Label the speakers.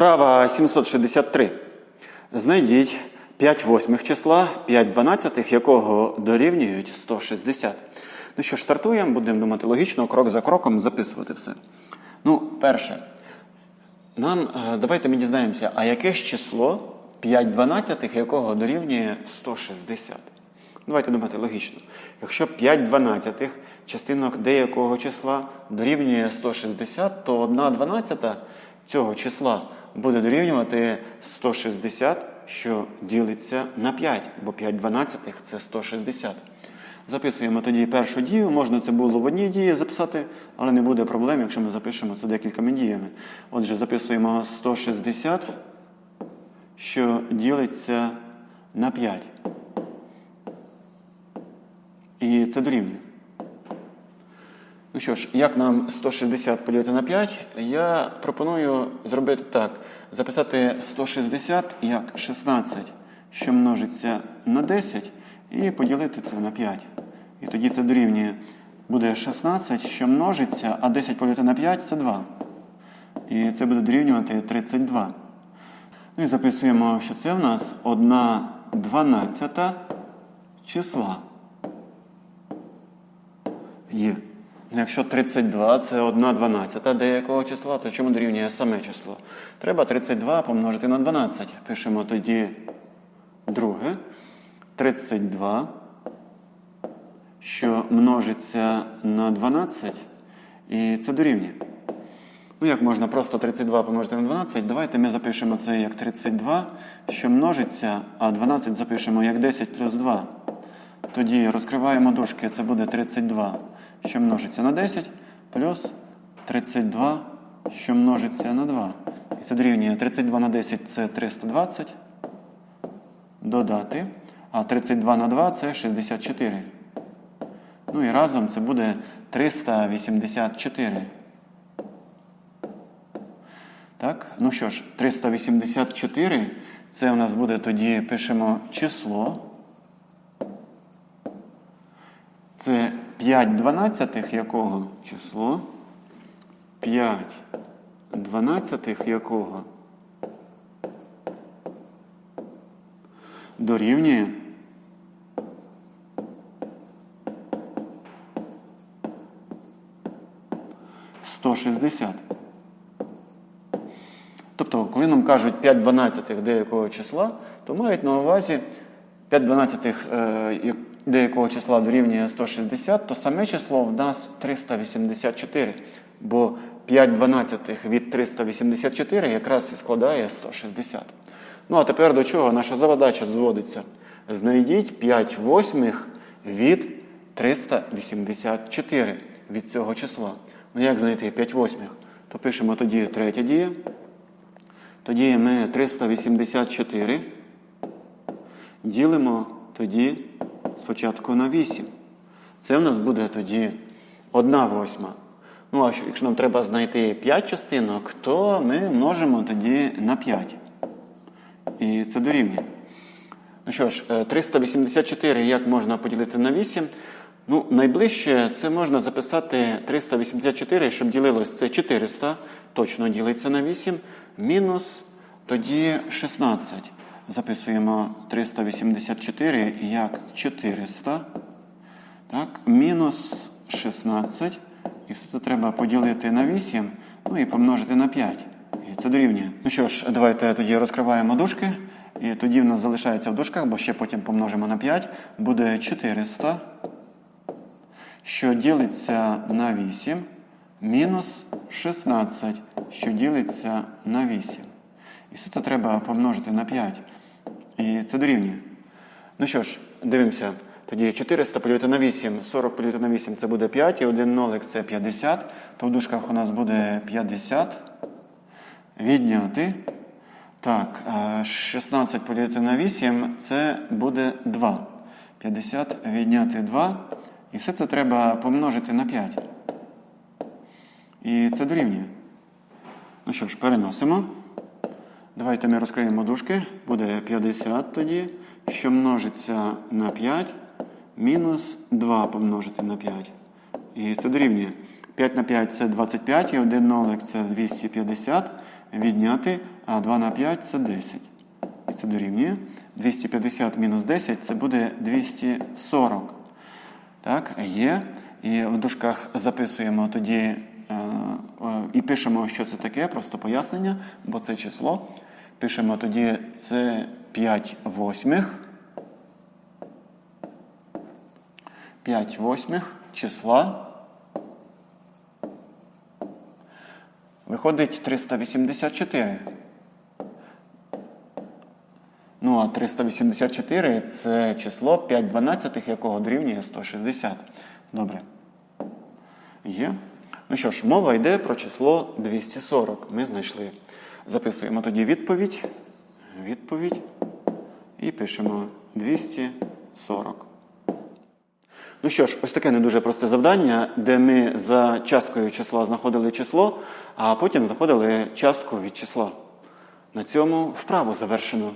Speaker 1: Вправа 763. Знайдіть 5 восьмих числа, 5 дванадцятих, якого дорівнюють 160. Ну що ж, стартуємо, будемо думати логічно, крок за кроком записувати все. Ну, перше. Нам е, давайте ми дізнаємося, а яке ж число 5 дванадцятих, якого дорівнює 160? Давайте думати логічно. Якщо 5 дванадцятих частинок деякого числа дорівнює 160, то 1 дванадцята цього числа буде дорівнювати 160, що ділиться на 5, бо 5 дванадцятих – це 160. Записуємо тоді першу дію. Можна це було в одній дії записати, але не буде проблем, якщо ми запишемо це декількома діями. Отже, записуємо 160, що ділиться на 5. І це дорівнює. Ну що ж, як нам 160 поділити на 5? Я пропоную зробити так: записати 160 як 16, що множиться на 10, і поділити це на 5. І тоді це дорівнює. Буде 16, що множиться, а 10 поділити на 5 це 2. І це буде дорівнювати 32. Ну і записуємо, що це в нас 1 дванадцята числа. Є. Ну, Якщо 32 це 1 дванадцята деякого числа, то чому дорівнює саме число? Треба 32 помножити на 12. Пишемо тоді друге. 32, що множиться на 12, і це дорівнює. Ну, як можна просто 32 помножити на 12? Давайте ми запишемо це як 32, що множиться, а 12 запишемо як 10 плюс 2. Тоді розкриваємо дужки, це буде 32, що множиться на 10, плюс 32, що множиться на 2. І це дорівнює 32 на 10 це 320. Додати. А 32 на 2 це 64. Ну і разом це буде 384. Так, ну що ж, 384 це у нас буде тоді пишемо число. Це 5 дванадцятих якого число? 5 дванадцятих якого дорівнює 160. Тобто, коли нам кажуть 5 дванадцятих деякого числа, то мають на увазі 5 дванадцятих е, як- деякого числа дорівнює 160, то саме число в нас 384. Бо 5 дванадцятих від 384 якраз і складає 160. Ну а тепер до чого наша задача зводиться? Знайдіть 5 восьмих від 384 від цього числа. Ну як знайти 5 восьмих? То пишемо тоді третя дія. Тоді ми 384 ділимо тоді спочатку на 8. Це у нас буде тоді 1 восьма. Ну, а що- якщо нам треба знайти 5 частинок, то ми множимо тоді на 5. І це дорівнює. Ну що ж, е, 384 як можна поділити на 8? Ну, найближче це можна записати 384, щоб ділилось це 400, точно ділиться на 8, мінус тоді 16. Записуємо 384 як 400. Так, мінус 16. І все це треба поділити на 8, ну і помножити на 5. І це дорівнює. Ну що ж, давайте тоді розкриваємо дужки. І тоді в нас залишається в дужках, бо ще потім помножимо на 5. Буде 400, що ділиться на 8, мінус 16, що ділиться на 8. І все це треба помножити на 5. І це дорівнює. Ну що ж, дивимося. Тоді 400 поділити на 8, 40 поділити на 8 це буде 5, і один нолик це 50. То в дужках у нас буде 50. Відняти. Так, е, 16 поділити на 8 це буде 2. 50 відняти 2. І все це треба помножити на 5. І це дорівнює. Ну що ж, переносимо. Давайте ми розкриємо дужки. Буде 50 тоді, що множиться на 5, мінус 2 помножити на 5. І це дорівнює. 5 на 5 це 25, і один нолик це 250. відняти, а 2 на 5 це 10. І це дорівнює. 250 мінус 10 це буде 240. Так, є. І в дужках записуємо тоді е, е, і пишемо, що це таке, просто пояснення, бо це число. Пишемо тоді це 5 восьмих. 5 восьмих числа. Виходить 384. Ну, а 384 це число 5 дванадцятих, якого дорівнює 160. Добре. Є. Ну що ж, мова йде про число 240. Ми знайшли. Записуємо тоді відповідь. Відповідь. І пишемо 240. Ну що ж, ось таке не дуже просте завдання, де ми за часткою числа знаходили число, а потім знаходили частку від числа. На цьому вправу завершено.